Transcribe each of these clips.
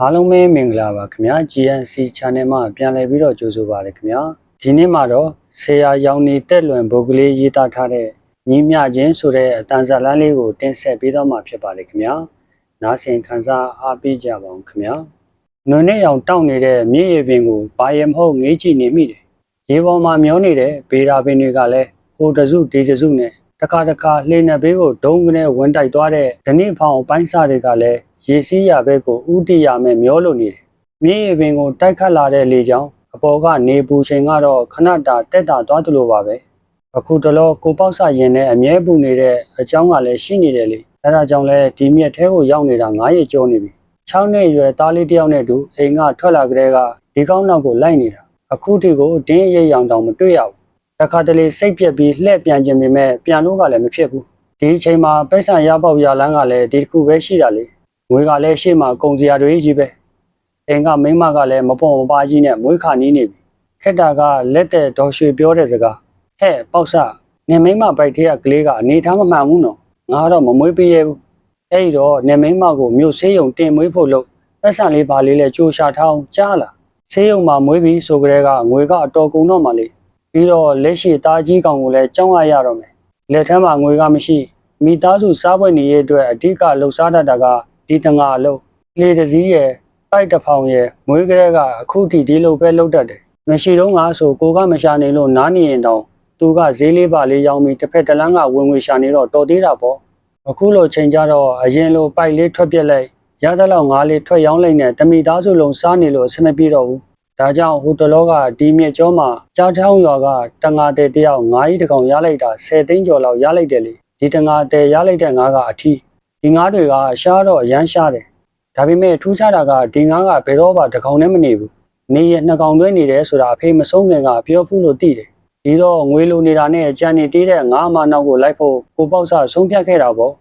အားလုံးပဲမင်္ဂလာပါခင်ဗျာ GNC Channel မှာပြန်လည်ပြီးတော့ကြိုဆိုပါရစေခင်ဗျာဒီနေ့မှာတော့ဆရာရောင်နေတက်လွင်ဘုတ်ကလေးရေးသားထားတဲ့ညီမျှချင်းဆိုတဲ့အတန်ဇာလန်းလေးကိုတင်ဆက်ပေးတော့မှာဖြစ်ပါတယ်ခင်ဗျာနားဆင်ခံစားအားပေးကြပါအောင်ခင်ဗျာနွေနဲ့ရောင်တောက်နေတဲ့မြည့်ရပင်ကိုဘာရမဟုတ်ငေးကြည့်နေမိတယ်ရေပေါ်မှာမျောနေတဲ့ဗေဒာပင်တွေကလည်းဟိုတစုဒီတစုနဲ့တခါတခါလှေနဲ့ဘေးကိုဒုံကနေဝင်တိုက်သွားတဲ့ဓနိဖောင်ပိုင်းစားတွေကလည်း ရေစီးရဘက်ကိုဥတီရမဲ့မျောလို့နေတယ်မြည့်ရပင်ကိုတိုက်ခတ်လာတဲ့လေကြောင်းအပေါ်ကနေပူချိန်ကတော့ခဏတာတက်တာသွားသလိုပါပဲအခုတလောကိုပေါက်ဆရင်နဲ့အမြဲပူနေတဲ့အကြောင်းကလည်းရှိနေတယ်လေအဲဒါကြောင့်လဲဒီမြက်ထဲကိုရောက်နေတာ9ရက်ကျော်နေပြီ6နှစ်အရွယ်သားလေးတစ်ယောက်နဲ့တူအိမ်ကထွက်လာကြတဲ့ကဒီကောင်းနောက်ကိုလိုက်နေတာအခုထိကိုတင်းရိပ်ရောင်တောင်မတွေ့ရဘူးတခါတလေစိတ်ပြက်ပြီးလှည့်ပြန်ခြင်းပေမဲ့ပြန်လို့ကလည်းမဖြစ်ဘူးဒီအချိန်မှာပိတ်ဆံရပေါက်ရလန်းကလည်းဒီတစ်ခုပဲရှိတာလေ ငွေကလည်းရှေ့မှာကုန်စရာတွေကြီးပဲအိမ်ကမိန်းမကလည်းမပေါ်မပါကြီးနဲ့မွေးခါနီးနေပြီခက်တာကလက်တဲ့ဒေါ်ရွှေပြောတဲ့စကားဟဲ့ပေါက်ဆနေမိန်းမပိုက်ထဲကကလေးကအနေထားမမှန်ဘူးနော်ငါတော့မမွေးပေးရဘူးအဲ့ဒီတော့နေမိန်းမကိုမြို့ဆေးရုံတင်မွေးဖို့လို့ပတ်စံလေးပါလေးလဲကြိုးရှာထားအောင်ကြားလားဆေးရုံမှာမွေးပြီးဆိုကြတဲ့ကငွေကအတော်ကုန်တော့မှလေပြီးတော့လက်ရှိသားကြီးကောင်ကိုလည်းကြောင်းရရတော့မယ်လက်ထမ်းမှာငွေကမရှိမိသားစုစားပွဲနေရအတွက်အဓိကလှုပ်ရှားတတ်တာက ဒီတငါအလုံးလေတစည်းရဲ့ပိုက်တစ်ဖောင်ရဲ့မွေးကလေးကအခုထိဒီလိုပဲလှုပ်တတ်တယ်မရှိတော့ငါဆိုကိုကမရှာနေလို့နားနေရင်တောင်သူကဈေးလေးပါလေးရောင်းပြီးတစ်ဖက်တစ်လန်းကဝင်ငွေရှာနေတော့တော်သေးတာပေါ့အခုလိုချိန်ကြတော့အရင်လိုပိုက်လေးထွက်ပြက်လိုက်ရသလောက်ငါးလေးထွက်ရောင်းလိုက်နဲ့တမိသားစုလုံးစားနေလို့အဆင်မပြေတော့ဘူးဒါကြောင့်ဟိုတလောကဒီမြက်ကျောမှာကြားထောင်းရွာကတငါတဲ့တယောက်ငါးကြီးတစ်ကောင်ရလိုက်တာ10သိန်းကျော်လောက်ရလိုက်တယ်လေဒီတငါတဲ့ရလိုက်တဲ့ငါးကအထီး ဒီငါးတွေကရှားတော့အရမ်းရှားတယ်ဒါပေမဲ့ထူးခြားတာကဒီငါးကဘယ်တော့မှတစ်ကောင်နဲ့မနေဘူးနေရနှစ်ကောင်တွဲနေတယ်ဆိုတာအဖေမဆုံးခင်ကပြောဖူးလို့သိတယ်ဒီတော့ငွေလိုနေတာနဲ့ကြံနေတေးတဲ့ငါးအမနောက်ကိုလိုက်ဖို့ကိုပေါ့ဆဆုံးဖြတ်ခဲ့တာပေါ့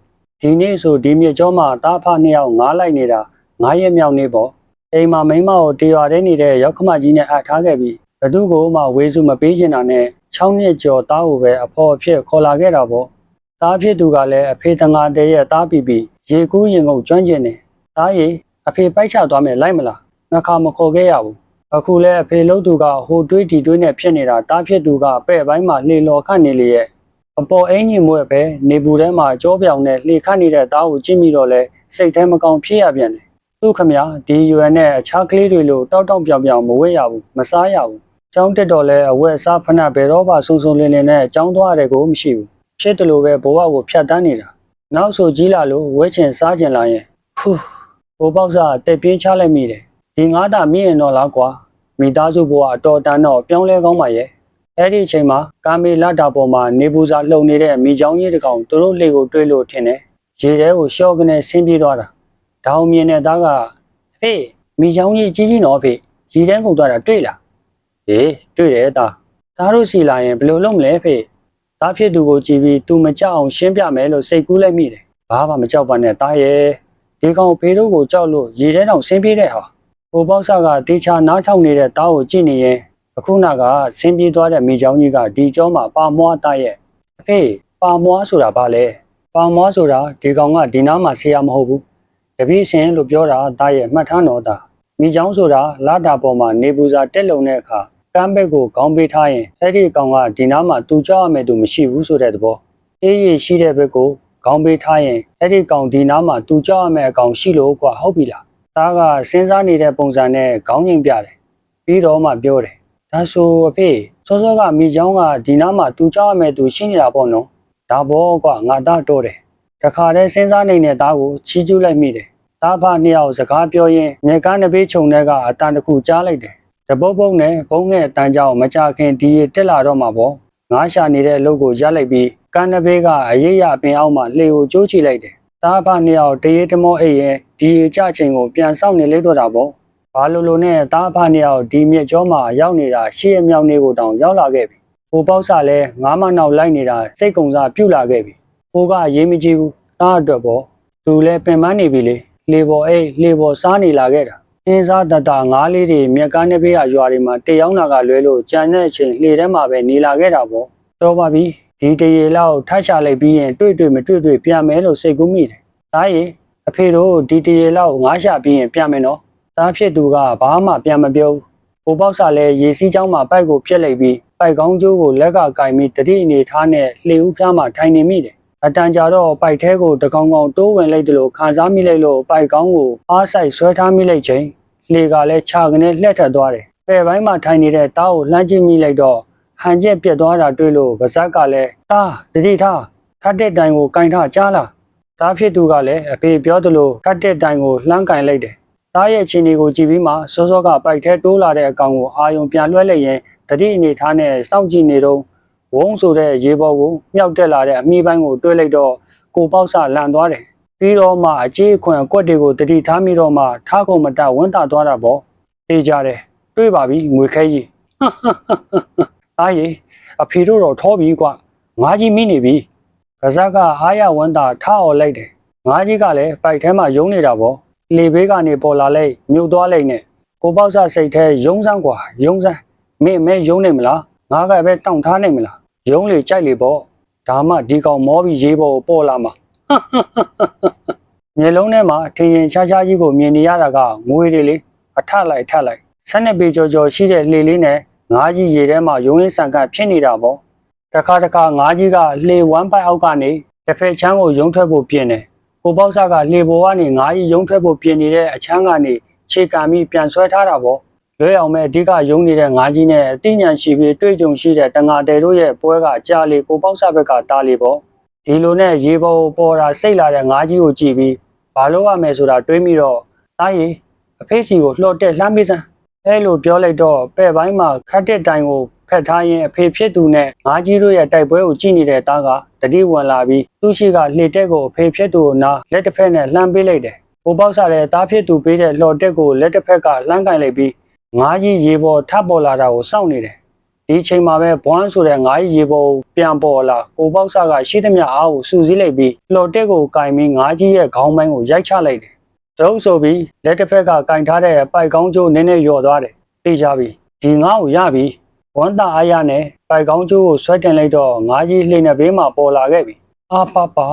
ဒီနေ့ဆိုဒီမြက်ကျောမှာတားဖနှစ်ယောက်ငါးလိုက်နေတာငါးရက်မြောက်နေ့ပေါ့အိမ်မှာမိန်းမကိုတရွာထဲနေတဲ့ရောက်ခမကြီးနဲ့အပ်ထားခဲ့ပြီးဘသူကိုမှဝေစုမပေးချင်တာနဲ့6နှစ်ကျော်သားကိုပဲအဖော်အဖြစ်ခေါ်လာခဲ့တာပေါ့ သားဖြစ်သူကလည်းအဖေတငါတဲရဲ့သားပြီးပြီးရေကူးရင်ကုန်ကျွမ်းကျင်တယ်သားရီအဖေပိုက်ချသွားမယ်လိုက်မလားနှစ်ခါမခေါ်ခဲ့ရဘူးအခုလဲအဖေလို့သူကဟိုတွေးဒီတွေးနဲ့ဖြစ်နေတာသားဖြစ်သူကပဲ့ပိုင်းမှာလှေလော်ခတ်နေလေရဲ့အပေါ်အင်းကြီးမွဲ့ပဲနေပူထဲမှာကြောပြောင်နဲ့လှေခတ်နေတဲ့သားကိုကြည့်မိတော့လဲစိတ်ထဲမကောင်းဖြစ်ရပြန်တယ်သူခမဒီယူအန်နဲ့အခြားကလေးတွေလိုတောက်တောက်ပြောင်ပြောင်မဝဲရဘူးမစားရဘူး။ကျောင်းတက်တော့လဲအဝက်စားဖဏဘယ်တော့မှစုံစုံလင်းလင်းနဲ့ကျောင်းသွားရတယ်ကိုမရှိဘူး။ ဖြစ်တယ်လို့ပဲဘဝကိုဖြတ်တန်းနေတာ။နောက်ဆိုကြီးလာလို့ဝဲချင်စားချင်လာရင်ဖူးဘိုးပေါက်စားတက်ပြင်းချလိုက်မိတယ်။ဒီငါးတာမြင့်ရင်တော့လားကွာ။မိသားစုဘဝအတော်တန်တော့ပြောင်းလဲကောင်းပါရဲ့။အဲ့ဒီအချိန်မှာကာမေလာတာပေါ်မှာနေပူစာလှုပ်နေတဲ့မိချောင်းကြီးတစ်ကောင်သူတို့လေကိုတွေးလို့ထင်တယ်။ရေထဲကိုရှော့ကနေဆင်းပြေးသွားတာ။ဒေါင်မြင်တဲ့သားကဖေးမိချောင်းကြီးကြီးကြီးနော်ဖေးရီတန်းကုန်သွားတာတွေ့လားဟေးတွေ့တယ်သားသားတို့စီလာရင်ဘယ်လိုလုပ်မလဲဖေး သားဖြစ်သူကိုကြည့်ပြီး तू မကြောက်အောင်ရှင်းပြမယ်လို့စိတ်ကူးလိုက်မိတယ်ဘာမှမကြောက်ပါနဲ့သားရဲ့ဒီကောင်ဖေးတို့ကိုကြောက်လို့ရီထဲတောင်ဆင်းပြေးတဲ့ဟာဟိုပေါက်ဆကတေချာနားထောင်နေတဲ့သားကိုကြည့်နေရင်အခုနကဆင်းပြေးသွားတဲ့မိချောင်းကြီးကဒီကျောင်းမှာပါမွားသားရဲ့အဖေပါမွားဆိုတာဘာလဲပါမွားဆိုတာဒီကောင်ကဒီနားမှာဆရာမဟုတ်ဘူးတပည့်ရှင်လို့ပြောတာဒါရဲ့မှတ်ထားတော့တာမိချောင်းဆိုတာလာတာပေါ်မှာနေပူစာတက်လုံတဲ့အခါ ကမ်းဘက်ကိုခေါင်းပေးထားရင်အဲ့ဒီကောင်ကဒီနားမှာသူကြောက်ရမယ်သူမရှိဘူးဆိုတဲ့သဘောအေးရရှိတဲ့ဘက်ကိုခေါင်းပေးထားရင်အဲ့ဒီကောင်ဒီနားမှာသူကြောက်ရမယ်အကောင်ရှိလို့ကွာဟုတ်ပြီလားဒါကစဉ်းစားနေတဲ့ပုံစံနဲ့ခေါင်းငိမ်ပြတယ်ပြီးတော့မှပြောတယ်ဒါဆိုအဖေစောစောကမိချောင်းကဒီနားမှာသူကြောက်ရမယ်သူရှိနေတာပေါ့နော်ဒါဘောကွာငါသားတော့တယ်တခါတည်းစဉ်းစားနေတဲ့သားကိုချီးကျူးလိုက်မိတယ်။သားဖနှစ်ယောက်စကားပြောရင်းမြေကားနှစ်ပေးခြုံတဲ့ကအတန်တစ်ခုကြားလိုက်တယ်။ တပုတ်ပုတ်နဲ့ဘုံငဲ့အတန်ကြောင့်မကြခင်ဒီရတက်လာတော့မှာပေါ့။ငါးရှာနေတဲ့အလုပ်ကိုရပ်လိုက်ပြီးကန်းနှစ်ပေးကအရေးရအပင်အောက်မှာလှေကိုကျိုးချလိုက်တယ်။သားဖနှစ်ယောက်တရေတမောအိပ်ရင်ဒီရကြချိန်ကိုပြန်ဆောင်နေလိုက်တော့တာပေါ့။ဘာလို့လို့နဲ့သားဖနှစ်ယောက်ဒီမြက်ကျောမှာရောက်နေတာရှေ့ရမြောက်နေကိုတောင်ရောက်လာခဲ့ပြီ။ဟိုပေါက်ဆလဲငါးမနောက်လိုက်နေတာစိတ်ကုံစားပြုတ်လာခဲ့ပြီ။ကိုကအရေးမကြီးဘူးသားအတွက်ပေါ့သူလည်းပင်ပန်းနေပြီလေလေပေါ်အိတ်လေပေါ်စားနေလာခဲ့တာ အင်းစားတတငားလေးတွေမြက်ကားနှစ်ဘေးကရွာတွေမှာတေရောက်လာကလွဲလို့ကြံတဲ့အချိန်လေထဲမှာပဲနေလာခဲ့တာပေါ့တော့ပါပြီဒီတရေလောက်ထတ်ချလိုက်ပြီးရင်တွေ့တွေ့မတွေ့တွေ့ပြန်မယ်လို့စိတ်ကူးမိတယ်ဒါရီအဖေတို့ဒီတရေလောက်ငားရှာပြီးရင်ပြန်မယ်နော်သားဖြစ်သူကဘာမှပြန်မပြောဘူးကိုပေါက်စာလည်းရေစီးချောင်းမှာပိုက်ကိုပြက်လိုက်ပြီးပိုက်ကောင်းကျိုးကိုလက်ကကင်ပြီးတတိအနေထားနဲ့လှေဦးဖျားမှာထိုင်နေမိတယ် အတန်ကြာတော့ပိုက်ထဲကိုတကောင်ကောင်တိုးဝင်လိုက်တယ်လို့ခံစားမိလိုက်လို့ပိုက်ကောင်းကိုအားဆိုင်ဆွဲထားမိလိုက်ချိန်လှေကလည်းခြာကနေလှက်ထက်သွားတယ်။ပဲပိုင်းမှာထိုင်နေတဲ့တားကိုလှမ်းကြည့်မိလိုက်တော့ဟန်ကျက်ပြက်သွားတာတွေ့လို့ဗဇက်ကလည်းတားတတိထားခတ်တဲ့တိုင်ကိုကင်ထားကြားလား။တားဖြစ်သူကလည်းအဖေပြောသလိုခတ်တဲ့တိုင်ကိုလှမ်းကင်လိုက်တယ်။တားရဲ့ချင်းတွေကိုကြည့်ပြီးမှစောစောကပိုက်ထဲတိုးလာတဲ့အကောင်ကိုအာယုံပြန်လွှဲလိုက်ရင်တတိအနေထားနဲ့စောင့်ကြည့်နေတော့ ဝုန်းဆိုတဲ့ရေပေါ်ကိုမြောက်တက်လာတဲ့အမိပိုင်းကိုတွေးလိုက်တော့ကိုပေါက်ဆလန်သွားတယ်။ပြီးတော့မှအကြေးခွန်ကွက်တွေကိုတတိထားမိတော့မှထားကုန်မတဝန်းတာသွားတာပေါ့။အေးကြတယ်။တွေးပါပြီငွေခဲကြီး။အားရီအဖေတို့တော့ထောပြီကွာ။ငါးကြီးမိနေပြီ။ကစားကအားရဝန်းတာထားអော်လိုက်တယ်။ငါးကြီးကလည်းပိုက်ထဲမှာယုံနေတာပေါ့။လေဘေးကနေပေါ်လာလိုက်မြုပ်သွားလိုက်နဲ့ကိုပေါက်ဆစိတ်ထဲယုံစမ်းကွာယုံစမ်းမင်းမဲယုံနေမလားငါကပဲတောင့်ထားနိုင်မလား ယုံလေကြိုက်လေပေါ့ဒါမှဒီကောင်မောပြီးရေးပေါ်ကိုပေါ်လာမှာမျိုးလုံးထဲမှာထင်ရင်ရှားရှားကြီးကိုမြင်နေရတာကငွေတွေလေအထလိုက်ထလိုက်ဆက်နှစ်ပေကျော်ကျော်ရှိတဲ့လှေလေးနဲ့ငါးကြီးရေထဲမှာယုံရင်းဆန်ကဖြစ်နေတာပေါ့တခါတခါငါးကြီးကလှေဝမ်းပိုက်အောက်ကနေတစ်ဖက်ချမ်းကိုယုံထွက်ဖို့ပြင်တယ်ကိုပေါက်ဆကလှေပေါ်ကနေငါးကြီးယုံထွက်ဖို့ပြင်နေတဲ့အချမ်းကနေခြေကံပြီးပြန်ဆွဲထားတာပေါ့ လွဲအောင်မဲ့အဓိကယုံနေတဲ့ငါးကြီးနဲ့အသိဉာဏ်ရှိပြီးတွေ့ကြုံရှိတဲ့တငါတဲတို့ရဲ့ပွဲကကြာလေကိုပေါက်ဆဘက်ကတားလေပေါ့ဒီလိုနဲ့ရေပေါ်ကိုပေါ်တာစိတ်လာတဲ့ငါးကြီးကိုကြည့်ပြီးဘာလို့ရမယ်ဆိုတာတွေးမိတော့တားရီအဖေးစီကိုလှော်တက်လှမ်းပေးစမ်းအဲလိုပြောလိုက်တော့ပဲ့ပိုင်းမှာခတ်တဲ့တိုင်ကိုဖက်ထားရင်အဖေဖြစ်သူနဲ့ငါးကြီးတို့ရဲ့တိုက်ပွဲကိုကြည့်နေတဲ့သားကတတိဝင်လာပြီးသူ့ရှိကလှေတက်ကိုအဖေဖြစ်သူကိုနာလက်တစ်ဖက်နဲ့လှမ်းပေးလိုက်တယ်။ကိုပေါက်စားတဲ့သားဖြစ်သူပေးတဲ့လှော်တက်ကိုလက်တစ်ဖက်ကလှမ်းကင်လိုက်ပြီး ငါးကြီးရေပေါ်ထပ်ပေါ်လာတာကိုစောင့်နေတယ်။ဒီအချိန်မှာပဲဘွမ်းဆိုတဲ့ငါးကြီးရေပေါ်ကိုပြန်ပေါ်လာကိုပေါက်စားကရှိသမျှအားကိုစူးစီးလိုက်ပြီးလှော်တက်ကိုကင်ပြီးငါးကြီးရဲ့ခေါင်းပိုင်းကိုရိုက်ချလိုက်တယ်။တုံးဆိုပြီးလက်တစ်ဖက်ကကင်ထားတဲ့ပိုက်ကောင်းကျိုးနည်းနည်းလျော့သွားတယ်။ပြေးကြပြီ။ဒီငါ့ကိုရပြီ။ဝန်တာအားရနဲ့ပိုက်ကောင်းကျိုးကိုဆွဲတင်လိုက်တော့ငါးကြီးလှိမ့်တဲ့ဘေးမှာပေါ်လာခဲ့ပြီ။အာပါပါ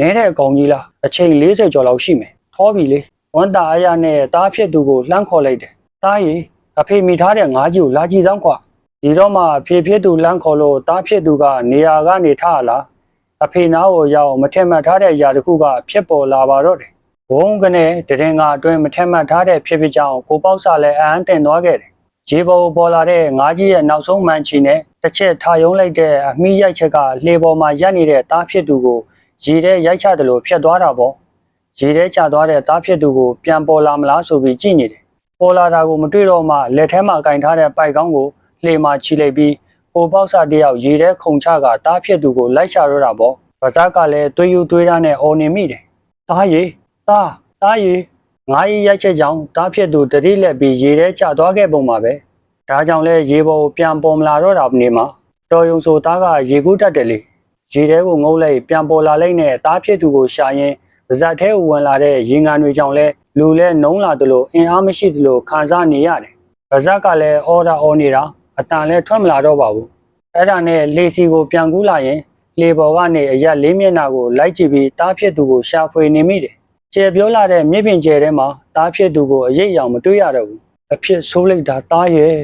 နဲတဲ့အကောင်ကြီးလားအချိန်40ကျော်လောက်ရှိမယ်။ထောပြီလေ။ဝန်တာအားရနဲ့တားဖြစ်သူကိုလှမ်းခေါ်လိုက်တယ်။ တားရီအဖေမိထားတဲ့ငါးကြီးကိုလာကြည့်စမ်းခွာ။ဒီတော့မှဖေဖြစ်သူလှမ်းခေါ်လို့တားဖြစ်သူကနေရာကနေထလာ။အဖေနားကိုရောက်မထက်မှတ်ထားတဲ့အရာတစ်ခုကဖြစ်ပေါ်လာပါတော့တယ်။ဘုံကနေတရင်ကအတွင်းမထက်မှတ်ထားတဲ့ဖြစ်ဖြစ်ကြောင့်ကိုပေါက်စာလည်းအဟမ်းတင်သွားခဲ့တယ်။ရေပေါ်ပေါ်လာတဲ့ငါးကြီးရဲ့နောက်ဆုံးမှန်ချီနဲ့တစ်ချက်ထားယုံလိုက်တဲ့အမိရိုက်ချက်ကလှေပေါ်မှာရပ်နေတဲ့သားဖြစ်သူကိုရေထဲရိုက်ချတယ်လို့ဖြတ်သွားတာပေါ့။ရေထဲကျသွားတဲ့သားဖြစ်သူကိုပြန်ပေါ်လာမလားဆိုပြီးကြည့်နေတယ်။ ပေါ်လာတာကိုမတွေ့တော့မှလက်ထဲမှာကင်ထားတဲ့ပိုက်ကောင်းကိုလှေမှာချီလိုက်ပြီးကိုပေါက်စာတယောက်ရေထဲခုန်ချကသားဖြစ်သူကိုလိုက်ချတော့တာပေါ့။ဗဇက်ကလည်းသွေးယူသွေးသားနဲ့အော်နေမိတယ်။သားရီသားသားရီငါးရီရိုက်ချက်ကြောင့်တားဖြစ်သူတတိလက်ပြီးရေထဲကျသွားခဲ့ပုံပါပဲဒါကြောင့်လဲရေပေါ်ကိုပြန်ပေါ်မလာတော့တာနေမှာတော်ယုံဆိုသားကရေကူးတတ်တယ်လေရေထဲကိုငုံလိုက်ပြန်ပေါ်လာလိုက်နဲ့တားဖြစ်သူကိုရှာရင်ပါဇက်ထဲကိုဝင်လာတဲ့ရင်ငံတွေကြောင့်လဲ လူလဲနှုံးလာသလိုအင်အားမရှိသလိုခံစားနေရတယ်ပါဇက်ကလည်းအော်ဒါအော်နေတာအတန်လဲထွက်မလာတော့ပါဘူးအဲ့ဒါနဲ့လေစီကိုပြန်ကူးလာရင်လေပေါ်ကနေအရက်လေးမျက်နှာကိုလိုက်ကြည့်ပြီးတားဖြစ်သူကိုရှာဖွေနေမိတယ်ကျယ်ပြောလာတဲ့မြင့်ပင်ကျယ်ထဲမှာတားဖြစ်သူကိုအရေးအယောင်မတွေ့ရတော့ဘူးအဖြစ်ဆိုးလိုက်တာတားရဲ့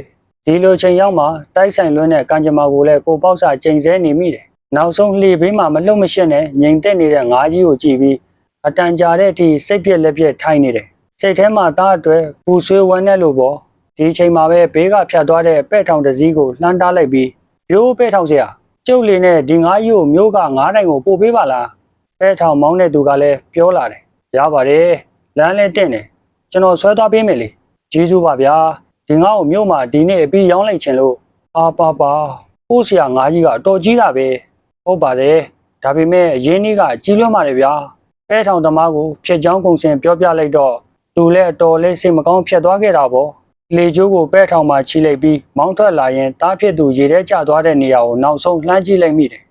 ဒီလိုချိန်ရောက်မှတိုက်ဆိုင်လွန်းတဲ့ကံကြမ္မာကိုလည်းကိုပေါက်စာချိန်ဆနေမိတယ်နောက်ဆုံးလှေဘေးမှာမလှုပ်မရှက်နဲ့ငြိမ်သက်နေတဲ့ငါးကြီးကိုကြည့်ပြီး အတန်ကြာတဲ့အထိစိတ်ပြက်လက်ပြက်ထိုင်နေတယ်စိတ်ထဲမှာတားအတွက်ပူဆွေးဝမ်းနဲ့လို့ပေါ့ဒီချိန်မှာပဲဘေးကဖြတ်သွားတဲ့ပဲ့ထောင်တစ်စည်းကိုလှမ်းတားလိုက်ပြီးရိုးပဲ့ထောင်စရာကျုပ်လေးနဲ့ဒီငါးကြီးကိုမျိုးကငါးတိုင်ကိုပို့ပေးပါလားပဲ့ထောင်မောင်းတဲ့သူကလည်းပြောလာတယ်ရပါတယ်လမ်းလဲတင့်တယ်ကျွန်တော်ဆွဲသွားပေးမယ်လေကျေးဇူးပါဗျာဒီငါ့ကိုမြို့မှာဒီနေ့အပြီးရောင်းလိုက်ချင်လို့အာပါပါပို့ဆရာငါးကြီးကတော်ကြီးတာပဲဟုတ်ပါတယ်ဒါပေမဲ့အရင်နေ့ကကြီးလွန်းပါတယ်ဗျာ ပဲထောင်သမားကိုဖြစ်ချောင်းကုန်စင်ပြောပြလိုက်တော့သူလည်းအတော်လေးစိတ်မကောင်းဖြစ်သွားခဲ့တာပေါ့လေကျိုးကိုပဲထောင်မှာချီလိုက်ပြီးမောင်းထွက်လာရင်တားဖြစ်သူရေထဲကျသွားတဲ့နေရာကိုနောက်ဆုံးလှမ်းကြည့်လိုက်မိတယ်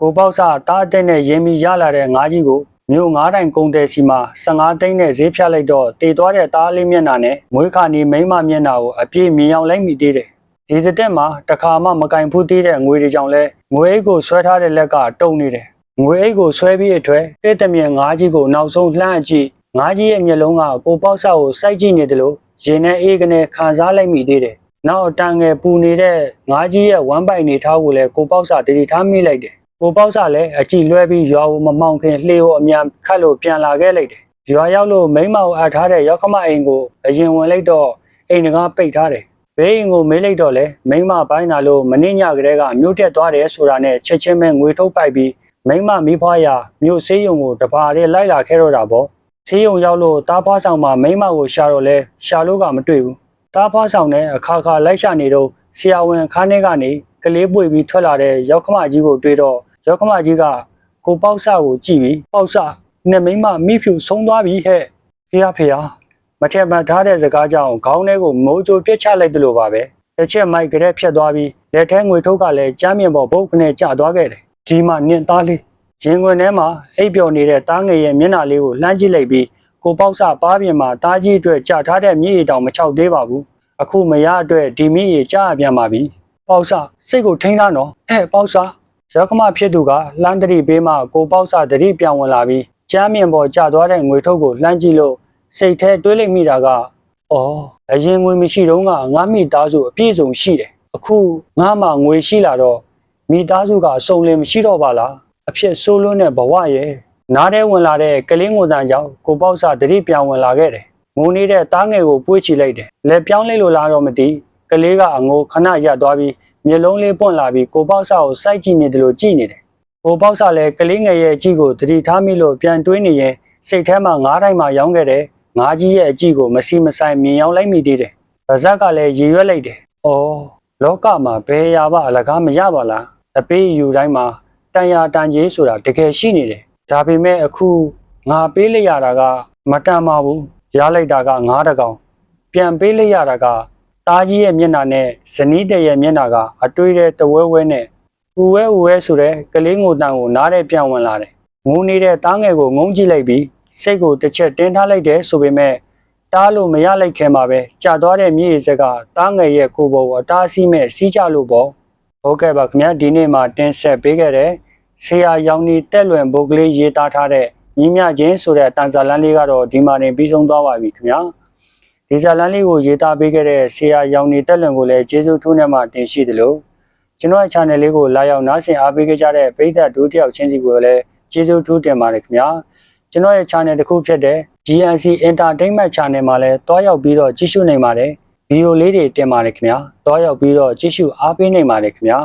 ကိုပေါက်စာတားအတဲ့နဲ့ရင်းပြီးရလာတဲ့ငါးကြီးကိုမြို့ငါးတိုင်ကုန်းတဲစီမှာ15သိန်းနဲ့ဈေးဖြတ်လိုက်တော့တည်သွားတဲ့သားလေးမျက်နှာနဲ့မွေးခါနီမိန်းမမျက်နှာကိုအပြည့်မြင်အောင်လိုက်မိသေးတယ်။ဒီတစ်တက်မှာတခါမှမကင်ဖူးသေးတဲ့ငွေတွေကြောင့်လဲငွေအိတ်ကိုဆွဲထားတဲ့လက်ကတုံနေတယ်။ ငွေအိတ်ကိုဆွဲပြီးအထွဲတဲ့တမြင်ငါးကြီးကိုနောက်ဆုံးလှမ်းကြည့်ငါးကြီးရဲ့မျက်လုံးကကိုပေါက်ဆောက်ကိုစိုက်ကြည့်နေတယ်လို့ရေနဲ့အေးကနေခံစားလိုက်မိသေးတယ်နောက်တန်ငယ်ပူနေတဲ့ငါးကြီးရဲ့ဝမ်းပိုက်နေထားကိုလည်းကိုပေါက်စာတတိထားမိလိုက်တယ်ကိုပေါက်စာလည်းအကြည့်လွဲပြီးရွာကိုမမောင်ခင်လှေကိုအမြန်ခတ်လို့ပြန်လာခဲ့လိုက်တယ်ရွာရောက်လို့မိမကိုအပ်ထားတဲ့ရောက်ခမအိမ်ကိုအရင်ဝင်လိုက်တော့အိမ်တကားပိတ်ထားတယ်ဘေးအိမ်ကိုမေးလိုက်တော့လေမိမပိုင်းလာလို့မနှင်းညကလေးကမြို့တက်သွားတယ်ဆိုတာနဲ့ချက်ချင်းပဲငွေထုတ်ပိုက်ပြီး မိမမိဖွားရမြို့ဆေးရုံကိုတပါးလေးလိုက်လာခဲ့တော့တာပေါ့ဆေးရုံရောက်လို့တားဖွားဆောင်မှာမိမကိုရှာတော့လဲရှာလို့ကမတွေ့ဘူးတားဖွားဆောင်နဲ့အခါခါလိုက်ရှာနေတော့ဆရာဝန်ခန်းထဲကနေကလေးပွေပြီးထွက်လာတဲ့ရောက်ခမကြီးကိုတွေ့တော့ရောက်ခမကြီးကကိုပေါက်ဆကိုကြည့်ပြီးပေါက်ဆနဲ့မိမမိဖြူဆုံးသွားပြီဟဲ့ဖေရဖေရမထက်မှတ်ထားတဲ့စကားကြောင့်ခေါင်းထဲကိုမိုးကြိုပြစ်ချလိုက်တယ်လို့ပါပဲတစ်ချက်မိုက်ကလေးဖြတ်သွားပြီးလက်ထဲငွေထုတ်ကလည်းကြမ်းမြင်ပေါ်ဘုတ်ကနေကျသွားခဲ့တယ် ဒီမှာနင့်သားလေးရင်ခွင်ထဲမှာအိပ်ပျော်နေတဲ့သားငယ်ရဲ့မျက်နှာလေးကိုလှမ်းကြည့်လိုက်ပြီးကိုပေါက်စပါးပြင်မှာသားကြီးအတွက်ကြာထားတဲ့မြည်ရည်တောင်မချောက်သေးပါဘူးအခုမရအတွက်ဒီမြည်ရည်ကြာပြန်ပါပြီပေါက်စစိတ်ကိုထိန်းထားနော်အဲပေါက်စရောက်ခမဖြစ်သူကလှမ်းတတိပေးမှကိုပေါက်စတတိပြန်ဝင်လာပြီးကြမ်းမြင်ပေါ်ကျသွားတဲ့ငွေထုတ်ကိုလှမ်းကြည့်လို့စိတ်แท้တွေးလိုက်မိတာကအော်အရင်ငွေမရှိတော့ကငါမိသားစုအပြည့်စုံရှိတယ်အခုငါမှငွေရှိလာတော့ မိသားစုကအစုံလင်မရှိတော့ပါလားအဖြစ်ဆိုးလွန်းတဲ့ဘဝရဲ့နားထဲဝင်လာတဲ့ကလေးငိုတန်ကြောင့်ကိုပေါက်စာတတိပြောင်းဝင်လာခဲ့တယ်ငိုနေတဲ့သားငယ်ကိုပွေးချလိုက်တယ်လက်ပြောင်းလိုက်လို့လားတော့မသိကလေးကအငိုခဏရပ်သွားပြီးမျက်လုံးလေးပွင့်လာပြီးကိုပေါက်စာကိုစိုက်ကြည့်နေတယ်လို့ကြည့်နေတယ်ကိုပေါက်စာလည်းကလေးငယ်ရဲ့အကြည့်ကိုတတိထားမိလို့ပြန်တွေးနေရင်စိတ်ထဲမှာငားတိုင်းမှာရောင်းခဲ့တယ်ငါးကြီးရဲ့အကြည့်ကိုမစီမဆိုင်မြင်ရောက်လိုက်မိသေးတယ်။ဗဇက်ကလည်းရည်ရွက်လိုက်တယ်။အော်လောကမှာဘယ်ရာပါအလကားမရပါလား။ အပေးယူတိုင်းမှာတန်ရာတန်ကြီးဆိုတာတကယ်ရှိနေတယ်။ဒါပေမဲ့အခုငါပေးလိုက်ရတာကမတန်ပါဘူး။ရလိုက်တာကငါးတကောင်။ပြန်ပေးလိုက်ရတာကတားကြီးရဲ့မျက်နှာနဲ့ဇနီးတဲ့ရဲ့မျက်နှာကအတွေးတဲ့တဝဲဝဲနဲ့ဦးဝဲဦးဝဲဆိုတဲ့ကလေးငိုတန်ကိုနားထဲပြန်ဝင်လာတယ်။ငိုနေတဲ့တားငယ်ကိုငုံကြည့်လိုက်ပြီးစိတ်ကိုတစ်ချက်တင်းထားလိုက်တယ်ဆိုပေမဲ့တားလို့မရလိုက်ခင်မှာပဲကြာသွားတဲ့မြေရည်စက်ကတားငယ်ရဲ့ကိုယ်ပေါ်ကိုအတားဆီးမဲ့စီးကြလို့ပေါ့ ဟုတ်ကဲ့ပါခင်ဗျာဒီနေ့မှာတင်ဆက်ပေးခဲ့တဲ့ဆရာရောင်နီတက်လွင်ဘုတ်ကလေးရေးသားထားတဲ့ညီမြချင်းဆိုတဲ့တန်စာလန်းလေးကတော့ဒီမှာနေပြီးဆုံးသွားပါပြီခင်ဗျာဒီဇာလန်းလေးကိုရေးသားပေးခဲ့တဲ့ဆရာရောင်နီတက်လွင်ကိုလည်းကျေးဇူးထူးနဲ့မှတင်ရှိတယ်လို့ကျွန်တော်ရဲ့ channel လေးကိုလာရောက်နားဆင်အားပေးခဲ့ကြတဲ့ပရိသတ်ဒုတိယချင်းစီကိုလည်းကျေးဇူးထူးတင်ပါတယ်ခင်ဗျာကျွန်တော်ရဲ့ channel တစ်ခုဖြစ်တဲ့ GNC Entertainment Channel မှာလည်းတွားရောက်ပြီးတော့ကြည့်ရှုနိုင်ပါတယ် ဗီဒီယိုလေးတွေတင်ပါတယ်ခင်ဗျာတွားရောက်ပြီးတော့ကြည့်ရှုအားပေးနိုင်ပါတယ်ခင်ဗျာ